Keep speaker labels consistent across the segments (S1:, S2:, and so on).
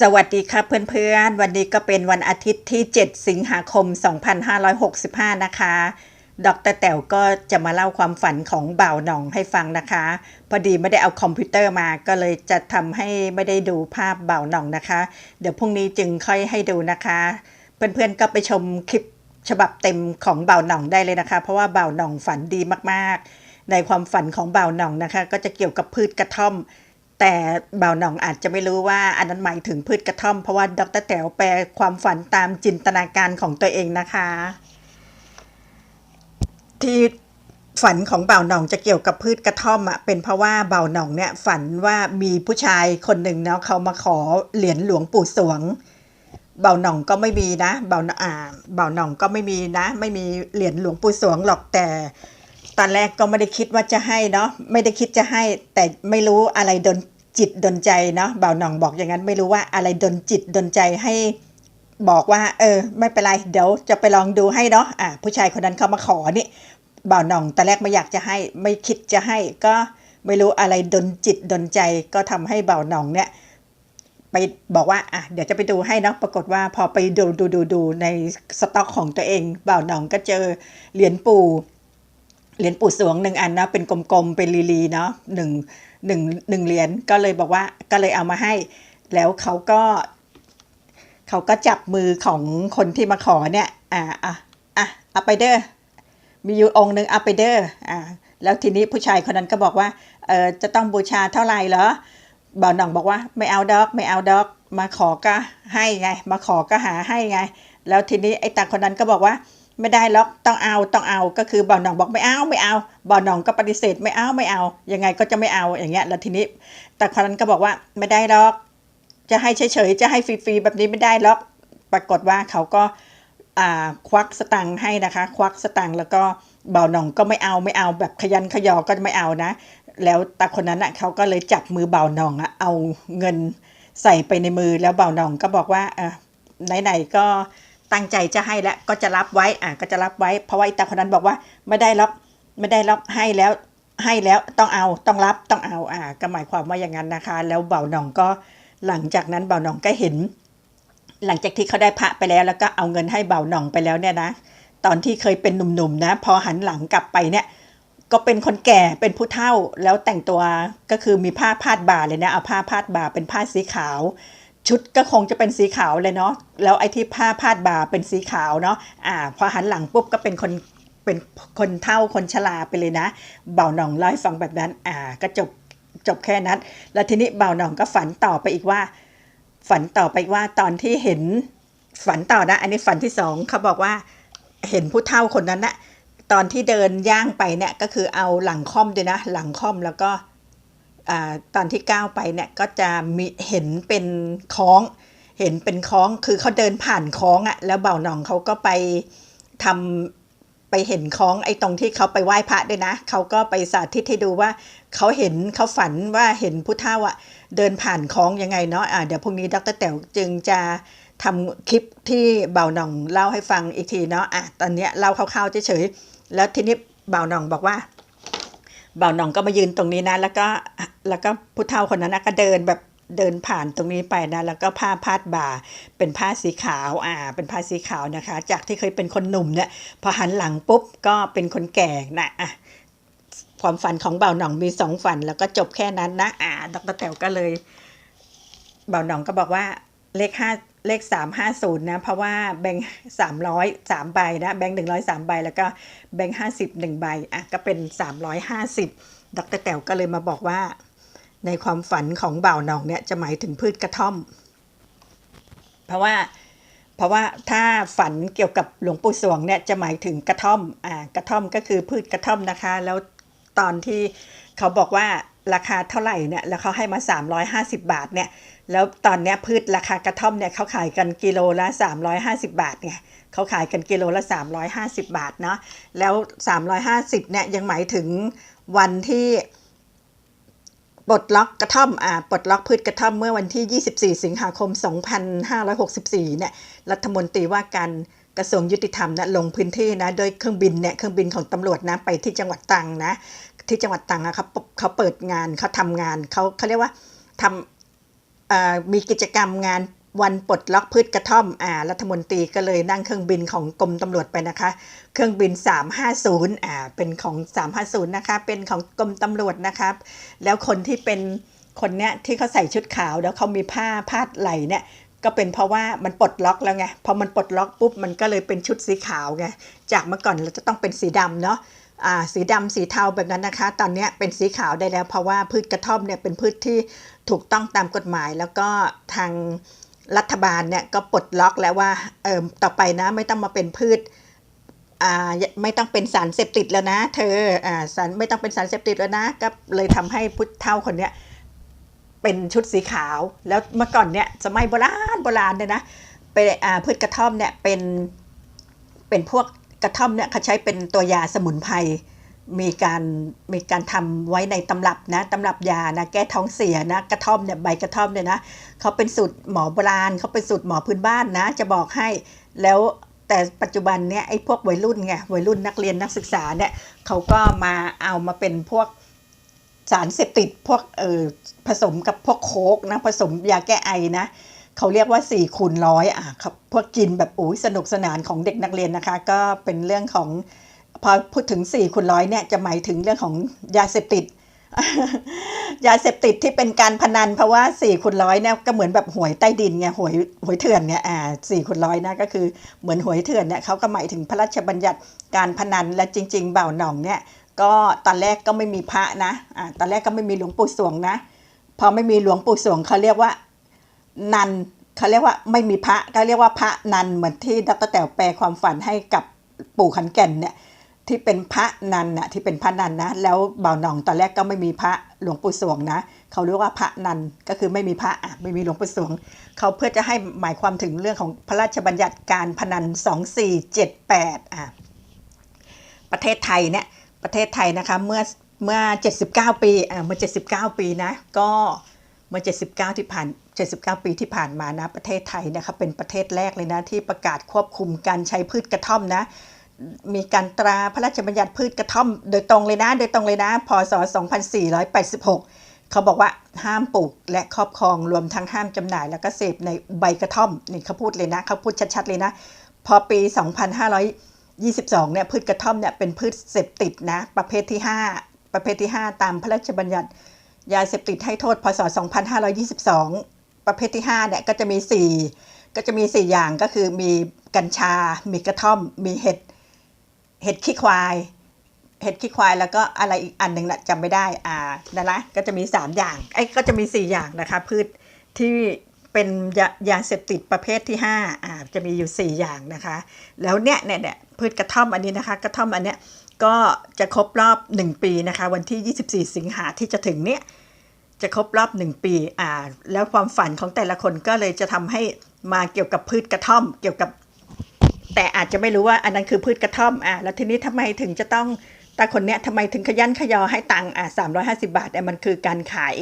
S1: สวัสดีครับเพื่อนๆ วันนี้ก็เป็นวันอาทิตย์ที่ 7 สิงหาคม 2565 นะคะ ดรแต๋วก็จะมาเล่าความฝันของบ่าวหน่องให้ฟังนะคะ พอดีไม่ได้เอาคอมพิวเตอร์มาก็เลยจะทำให้ไม่ได้ดูภาพบ่าวหน่องนะคะ เดี๋ยวพรุ่งนี้จึงค่อยให้ดูนะคะ เพื่อนๆก็ไปชมคลิปฉบับเต็มของบ่าวหน่องได้เลยนะคะ เพราะว่าบ่าวหน่องฝันดีมากๆ ในความฝันของบ่าวหน่องนะคะ ก็จะเกี่ยวกับพืชกระท่อม แต่บ่าวหน่องอาจจะไม่รู้ว่าอันนั้นหมายถึงพืชกระท่อม เพราะว่าดรแต๋วแปลความฝันตามจินตนาการของตัวเองนะคะ ที่ฝันของบ่าวหน่องจะเกี่ยวกับพืชกระท่อมอะเป็นเพราะว่าบ่าวหน่องเนี่ยฝันว่ามีผู้ชายคนหนึ่งเนาะเขามาขอเหรียญหลวงปู่สวง เบาหน่องก็ไม่มีนะเบาอ่าเบาหน่องก็ไม่มีนะ ไม่มีเหรียญหลวงปู่สวงหรอกแต่ ตอนแรกก็ไม่ได้คิดว่าจะให้เนาะไม่ได้คิดจะให้ แต่ไม่รู้อะไรดนจิตดนใจเนาะเบาหน่องบอกอย่างนั้นไม่รู้ว่าอะไรดนจิตดนใจให้บอกว่า เออ ไม่เป็นไรเดี๋ยวจะไปลองดูให้เนาะอ่าผู้ชายคนนั้นเขามาขอนี่เบาหน่องตอนแรกไม่อยากจะให้ ไม่คิดจะให้ก็ไม่รู้อะไรดนจิตดนใจก็ทำให้เบาหน่องเนี่ยไปบอกว่าอะเดี๋ยวจะไปดูให้เนาะปรากฏว่าพอไปดูดูดูดูในสต็อกของตัวเองบ่าวหน่องก็เจอเหรียญปู่ เหรียญปู่สวงหนึ่งอันนะเป็นกลมๆเป็นลีๆเนาะหนึ่งหนึ่งหนึ่งเหรียญก็เลยบอกว่าก็เลยเอามาให้ แล้วเขาก็เขาก็จับมือของคนที่มาขอเนี่ยอ่าอะอะเอาไปเด้อมีอยู่องค์หนึ่งเอาไปเด้ออ่าแล้วทีนี้ผู้ชายคนนั้นก็บอกว่าเออจะต้องบูชาเท่าไหร่เหรอบ่าวหน่องบอกว่าไม่เอาดอกไม่เอาดอกมาขอก็ให้ไง มาขอก็หาให้ไง แล้วทีนี้ไอ้ตาคนนั้นก็บอกว่า ไม่ได้หรอกต้องเอาต้องเอาก็คือบ่าวหน่องบอกไม่เอาไม่เอาบ่าวหน่องก็ปฏิเสธไม่เอาไม่เอา ยังไงก็จะไม่เอาอย่างเงี้ยแล้วทีนี้ตาคนนั้นก็บอกว่าไม่ได้หรอก จะให้เฉยๆจะให้ฟรีๆแบบนี้ไม่ได้หรอก ปรากฏว่าเขาก็ควักสตังค์ให้นะคะ ควักสตังค์แล้วก็บ่าวหน่องก็ไม่เอาไม่เอาแบบขยันขยอก็ไม่เอานะ แล้วตาคนนั้นอะเขาก็เลยจับมือเบาหน่องอะเอาเงินใส่ไปในมือแล้วเบาหน่องก็บอกว่าอะไหนๆก็ ตั้งใจจะให้แล้วก็จะรับไว้อะก็จะรับไว้ เพราะว่าไอ้ตาคนนั้นบอกว่าไม่ได้รับไม่ได้รับให้แล้วให้แล้วต้องเอาต้องรับต้องเอาอะก็หมายความว่าอย่างนั้นนะคะ แล้วเบาหนองก็หลังจากนั้นเบาหนองก็เห็น หลังจากที่เขาได้พระไปแล้ว แล้วก็เอาเงินให้เบาหนองไปแล้วเนี่ยนะตอนที่เคยเป็นหนุ่มๆนะ พอหันหลังกลับไปเนี่ยก็เป็นคนแก่เป็นผู้เฒ่าแล้วแต่งตัวก็คือมีผ้าพาดบ่าเลยนะเอาผ้าพาดบ่าเป็นผ้าสีขาว ชุดก็คงจะเป็นสีขาวเลยเนาะแล้วไอ้ที่ผ้าพาดบ่าเป็นสีขาวเนาะอ่าพอหันหลังปุ๊บก็เป็นคนเป็นคนเฒ่าคนชราไปเลยนะ เบาหน่องเล่าให้ฟังแบบนั้น อ่า ก็จบจบแค่นั้น แล้วทีนี้เบาหน่องก็ฝันต่อไปอีกว่า ฝันต่อไปว่าตอนที่เห็นฝันต่อนะ อันนี้ฝันที่สองเขาบอกว่าเห็นผู้เฒ่าคนนั้นนะตอนที่เดินย่างไปเนี่ยก็คือเอาหลังค่อมด้วยนะ หลังค่อมแล้วก็ ตอนที่ก้าวไปเนี่ยก็จะมีเห็นเป็นคล้อง เห็นเป็นคล้องคือเขาเดินผ่านคล้องอะแล้วเบ่าหน่องเขาก็ไปทำไปเห็นคล้องไอ้ตรงที่เขาไปไหว้พระด้วยนะเขาก็ไปสาธิตให้ดูว่าเขาเห็นเขาฝันว่าเห็นผู้เฒ่าอะเดินผ่านคลองยังไงเนาะอ่าเดี๋ยวพรุ่งนี้ดรแต๋วจึงจะทำคลิปที่เบ่าหน่องเล่าให้ฟังอีกทีเนาะอะตอนเนี้ยเล่าคร่าวๆเฉยๆแล้วทีนี้เบ่าหน่องบอกว่า บ่าวหน่องก็มายืนตรงนี้นะ แล้วก็แล้วก็ผู้เฒ่าคนนั้นนะก็เดินแบบเดินผ่านตรงนี้ไปนะ แล้วก็ผ้าพาดบ่า เป็นผ้าสีขาวอ่า เป็นผ้าสีขาวนะคะ จากที่เคยเป็นคนหนุ่มเนี่ยพอหันหลังปุ๊บก็เป็นคนแก่นะอะความฝันของเบาหน่องมีสองฝัน แล้วก็จบแค่นั้นนะอ่าดรแต๋วก็เลยเบาหน่องก็บอกว่าเลขห้า เลขสามห้าศูนย์นะ เพราะว่าแบงค์สามร้อยสามใบนะ แบงค์หนึ่งร้อยสามใบ แล้วก็แบงค์ห้าสิบหนึ่งใบ อะ ก็เป็นสามร้อยห้าสิบดรแต๋วก็เลยมาบอกว่า ในความฝันของเบาหน่องเนี่ย จะหมายถึงพืชกระท่อม เพราะว่า เพราะว่าถ้าฝันเกี่ยวกับหลวงปู่สวงเนี่ย จะหมายถึงกระท่อม อ่า กระท่อมก็คือพืชกระท่อมนะคะ แล้วตอนที่เขาบอกว่า ราคาเท่าไหร่เนี่ยแล้วเขาให้มา 350 บาทเนี่ยแล้วตอนนี้พืชราคากระท่อมเนี่ยเขาขายกันกิโลละ 350 บาทไงเขาขายกันกิโลละ 350 บาทเนาะแล้ว 350เนี่ยยังหมายถึงวันที่ปลดล็อกกระท่อมอ่าปลดล็อกพืชกระท่อมเมื่อวันที่ 24 สิงหาคม 2564 เนี่ย รัฐมนตรีว่าการกระทรวงยุติธรรมนะลงพื้นที่นะโดยเครื่องบินเนี่ยเครื่องบินของตำรวจนะไปที่จังหวัดตรังนะ ที่จังหวัดตรังอะเขาเขาเปิดงานเขาทำงานเขาเขาเรียกว่าทอ่ามีกิจกรรมงานวันปลดล็อกพืชกระท่อมอ่ารัฐมนตรีก็เลยนั่งเครื่องบินของกรมตำรวจไปนะคะ เครื่องบิน 350อ่าเป็นของ 350นะคะ เป็นของกรมตำรวจนะครับ แล้วคนที่เป็นคนเนี้ยที่เขาใส่ชุดขาวแล้วเขามีผ้าพาดไหล่เนี่ยก็เป็นเพราะว่ามันปลดล็อกแล้วไงพอมันปลดล็อกปุ๊บมันก็เลยเป็นชุดสีขาวไงจากเมื่อก่อนเราจะต้องเป็นสีดำเนาะ สีดำสีเทาแบบนั้นนะคะ ตอนนี้เป็นสีขาวได้แล้ว เพราะว่าพืชกระท่อมเนี่ยเป็นพืชที่ถูกต้องตามกฎหมาย แล้วก็ทางรัฐบาลเนี่ยก็ปลดล็อกแล้วว่าเออต่อไปนะไม่ต้องมาเป็นพืชอ่าไม่ต้องเป็นสารเสพติดแล้วนะ เธออ่าสารไม่ต้องเป็นสารเสพติดแล้วนะ ก็เลยทำให้พุทธเท่าคนเนี้ยเป็นชุดสีขาว แล้วเมื่อก่อนเนี่ยสมัยโบราณโบราณเนี่ยนะเป็นอ่าพืชกระท่อมเนี่ยเป็นเป็นพวก กระท่อมเนี่ยเขาใช้เป็นตัวยาสมุนไพรมีการมีการทำไว้ในตำรับนะตำรับยานะแก้ท้องเสียนะกระท่อมเนี่ยใบกระท่อมเนี่ยนะเขาเป็นสูตรหมอโบราณเขาเป็นสูตรหมอพื้นบ้านนะ จะบอกให้แล้วแต่ปัจจุบันเนี่ยไอ้พวกวัยรุ่นไงวัยรุ่นนักเรียนนักศึกษาเนี่ยเขาก็มาเอามาเป็นพวกสารเสพติดพวกเออผสมกับพวกโคกนะผสมยาแก้ไอนะ เขาเรียกว่า4คูณร้อยอะครับพวกกินแบบอุ้ยสนุกสนานของเด็กนักเรียนนะคะ ก็เป็นเรื่องของพอพูดถึง4คูณร้อยเนี่ยจะหมายถึงเรื่องของยาเสพติดยาเสพติดที่เป็นการพนันเพราะว่า4คูณร้อยเนี่ยก็เหมือนแบบหวยใต้ดินไงหวยหวยเถื่อนเนี่ยอ่า4คูณร้อยนะก็คือเหมือนหวยเถื่อนเนี่ยเขาก็หมายถึงพระราชบัญญัติการพนันและจริง ๆ เบ่าหน่องเนี่ยก็ตอนแรกก็ไม่มีพระนะอ่าตอนแรกก็ไม่มีหลวงปู่สวงนะ พอไม่มีหลวงปู่สวงเขาเรียกว่า นันเขาเรียกว่าไม่มีพระก็เรียกว่าพระนันเหมือนที่ดรแต๋วแปลความฝันให้กับปู่ขันแก่นเนี่ยที่เป็นพระนันน่ะที่เป็นพระนันนะแล้วบ่าวหนองตอนแรกก็ไม่มีพระหลวงปู่สวงนะเขาเรียกว่าพระนันก็คือไม่มีพระอะไม่มีหลวงปู่สวง เขาเพื่อจะให้หมายความถึงเรื่องของพระราชบัญญัติการพนัน 2478อะประเทศไทยเนี่ยประเทศไทยนะคะเมื่อเมื่อ 79 ปีอะเมื่อ 79 ปีนะก็ เมื่อ 79 ที่ผ่าน 79 ปีที่ผ่านมานะ ประเทศไทยนะคะเป็นประเทศแรกเลยนะ ที่ประกาศควบคุมการใช้พืชกระท่อมนะ มีการตราพระราชบัญญัติพืชกระท่อม โดยตรงเลยนะ โดยตรงเลยนะ พศ 2486 เขาบอกว่าห้ามปลูกและครอบครองรวมทั้งห้ามจำหน่ายแล้วก็เสพในใบกระท่อมนี่เขาพูดเลยนะ เขาพูดชัดๆเลยนะ พอปี 2522 เนี่ยพืชกระท่อมเนี่ยเป็นพืชเสพติดนะ ประเภทที่ 5 ประเภทที่ 5 ตามพระราชบัญญัติ ยาเสพติดให้โทษพศ 2522 ประเภทที่5เนี่ยก็จะมี 4 ก็จะมี 4 อย่างก็คือมีกัญชา มีกระท่อม มีเห็ด เห็ดขี้ควาย เห็ดขี้ควายแล้วก็อะไรอีกอันหนึ่งนะจำไม่ได้ อ่านะนละก็จะมี 3 อย่าง ไอ้ก็จะมี 4 อย่างนะคะพืชที่ เป็นยายาเสพติดประเภทที่5อ่าจะมีอยู่ 4 อย่างนะคะ แล้วเนี่ยเนี่ยเนี่ยพืชกระท่อมอันนี้นะคะ กระท่อมอันเนี้ยก็จะครบรอบ 1 ปีนะคะ วันที่ 24 สิงหาที่จะถึงเนี้ยจะครบรอบหนึ่งปีอ่าแล้วความฝันของแต่ละคนก็เลยจะทำให้มาเกี่ยวกับพืชกระท่อม เกี่ยวกับ แต่อาจจะไม่รู้ว่าอันนั้นคือพืชกระท่อมอ่าแล้วทีนี้ทำไมถึงจะต้องตาคนเนี้ยทำไมถึงขยันขยอให้ตังค์อ่าสามร้อยห้าสิบาทเนี่ยมันคือการขาย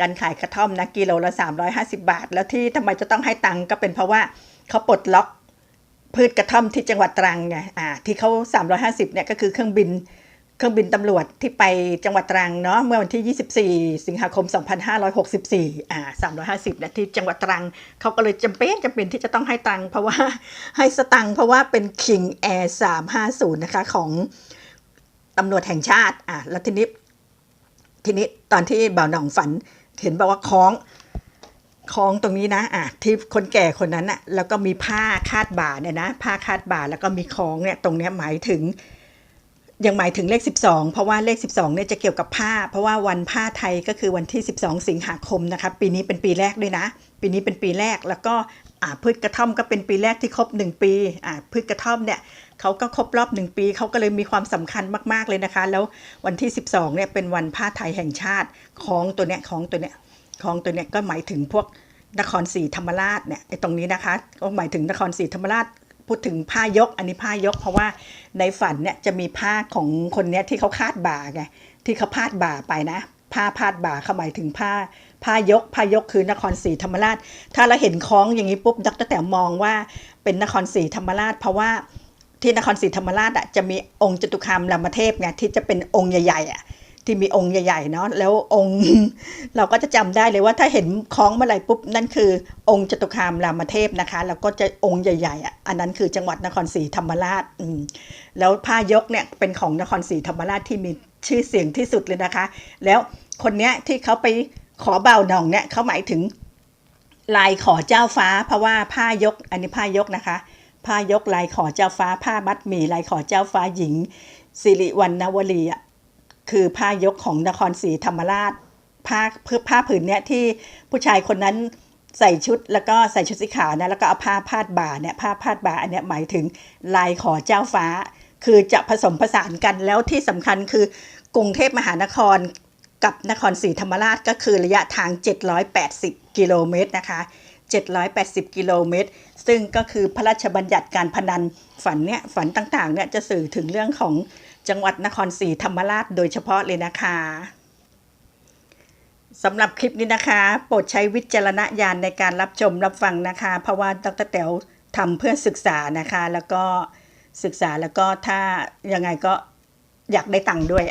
S1: การขายกระท่อมนะกิโลละสามร้อยห้าสิบาท แล้วที่ทำไมจะต้องให้ตังก็เป็นเพราะว่าเขาปลดล็อกพืชกระท่อมที่จังหวัดตรังไงอ่าที่เขาสามร้อยห้าสิบเนี่ยก็คือเครื่องบินเครื่องบินตำรวจที่ไปจังหวัดตรังเนาะเมื่อวันที่ 24 สิงหาคม 2564 อ่า 350เนี่ยที่จังหวัดตรังเขาก็เลยจำเป็นจำเป็นที่จะต้องให้ตังเพราะว่าให้สตังเพราะว่าเป็น King Air 350 นะคะของตำรวจแห่งชาติอ่าแล้วทีนี้ทีนี้ตอนที่บ่าวหน่องฝัน เห็นบอกว่าคล้องคล้องตรงนี้นะอะที่คนแก่คนนั้นอะแล้วก็มีผ้าคาดบ่าเนี่ยนะผ้าคาดบ่าแล้วก็มีคล้องเนี่ยตรงเนี้ยหมายถึง ยังหมายถึงเลข 12 เพราะว่าเลข 12เนี่ยจะเกี่ยวกับผ้า เพราะว่าวันผ้าไทยก็คือวันที่ 12 สิงหาคมนะคะปีนี้เป็นปีแรกด้วยนะ ปีนี้เป็นปีแรกแล้วก็พืชกระท่อมก็เป็นปีแรกที่ครบ 1 ปีพืชกระท่อมเนี่ยเขาก็ครบรอบ 1 ปีเขาก็เลยมีความสำคัญมากๆเลยนะคะ แล้ววันที่ 12เนี่ยเป็นวันผ้าไทยแห่งชาติของตัวเนี้ยของตัวเนี้ยของตัวเนี้ยก็หมายถึงพวกนครศรีธรรมราชเนี่ยไอ้ตรงนี้นะคะก็หมายถึงนครศรีธรรมราช พูดถึงผ้ายก อันนี้ผ้ายก เพราะว่าในฝันเนี่ยจะมีผ้าของคนเนี้ยที่เขาคาดบ่าไงที่เขาพาดบ่าไปนะผ้าพาดบ่าเขาหมายถึงผ้าผ้ายกผ้ายกคือนครศรีธรรมราช ถ้าเราเห็นคล้องอย่างนี้ปุ๊บดรแต่มองว่าเป็นนครศรีธรรมราช เพราะว่าที่นครศรีธรรมราชอะจะมีองค์จตุคามรามเทพไงที่จะเป็นองค์ใหญ่ๆอะ ที่มีองค์ใหญ่ๆเนาะแล้วองค์เราก็จะจำได้เลยว่าถ้าเห็นคล้องเมื่อไหร่ปุ๊บนั่นคือ องค์จตุคามรามเทพนะคะ แล้วก็จะองค์ใหญ่ๆอะอันนั้นคือจังหวัดนครศรีธรรมราชอืมแล้วผ้ายกเนี่ยเป็นของนครศรีธรรมราชที่มีชื่อเสียงที่สุดเลยนะคะ แล้วคนเนี้ยที่เขาไปขอเบาหนองเนี่ยเขาหมายถึงลายขอเจ้าฟ้า เพราะว่าผ้ายกอันนี้ผ้ายกนะคะ ผ้ายกลายขอเจ้าฟ้า ผ้ามัดหมี่ลายขอเจ้าฟ้าหญิงสิริวัณณวลีอะ คือผ้ายกของนครศรีธรรมราชผ้าผ้าผืนเนี้ยที่ผู้ชายคนนั้นใส่ชุดแล้วก็ใส่ชุดสีขาวนะแล้วก็เอาผ้าพาดบ่าเนี่ยผ้าพาดบ่าอันเนี้ยหมายถึงลายขอเจ้าฟ้า คือจะผสมผสานกันแล้วที่สำคัญคือกรุงเทพมหานครกับนครศรีธรรมราชก็คือระยะทาง 780 กิโลเมตรนะคะ 780 กิโลเมตร ซึ่งก็คือพระราชบัญญัติการพนันฝันเนี่ยฝันต่างๆเนี่ยจะสื่อถึงเรื่องของ จังหวัดนครศรีธรรมราชโดยเฉพาะเลยนะคะสำหรับคลิปนี้นะคะ โปรดใช้วิจารณญาณในการรับชมรับฟังนะคะ เพราะว่าดรแต๋วทำเพื่อศึกษานะคะ แล้วก็ศึกษาแล้วก็ถ้ายังไงก็อยากได้ตังค์ด้วย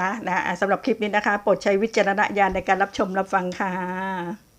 S1: นะนะสำหรับคลิปนี้นะคะ โปรดใช้วิจารณญาณในการรับชมรับฟังค่ะ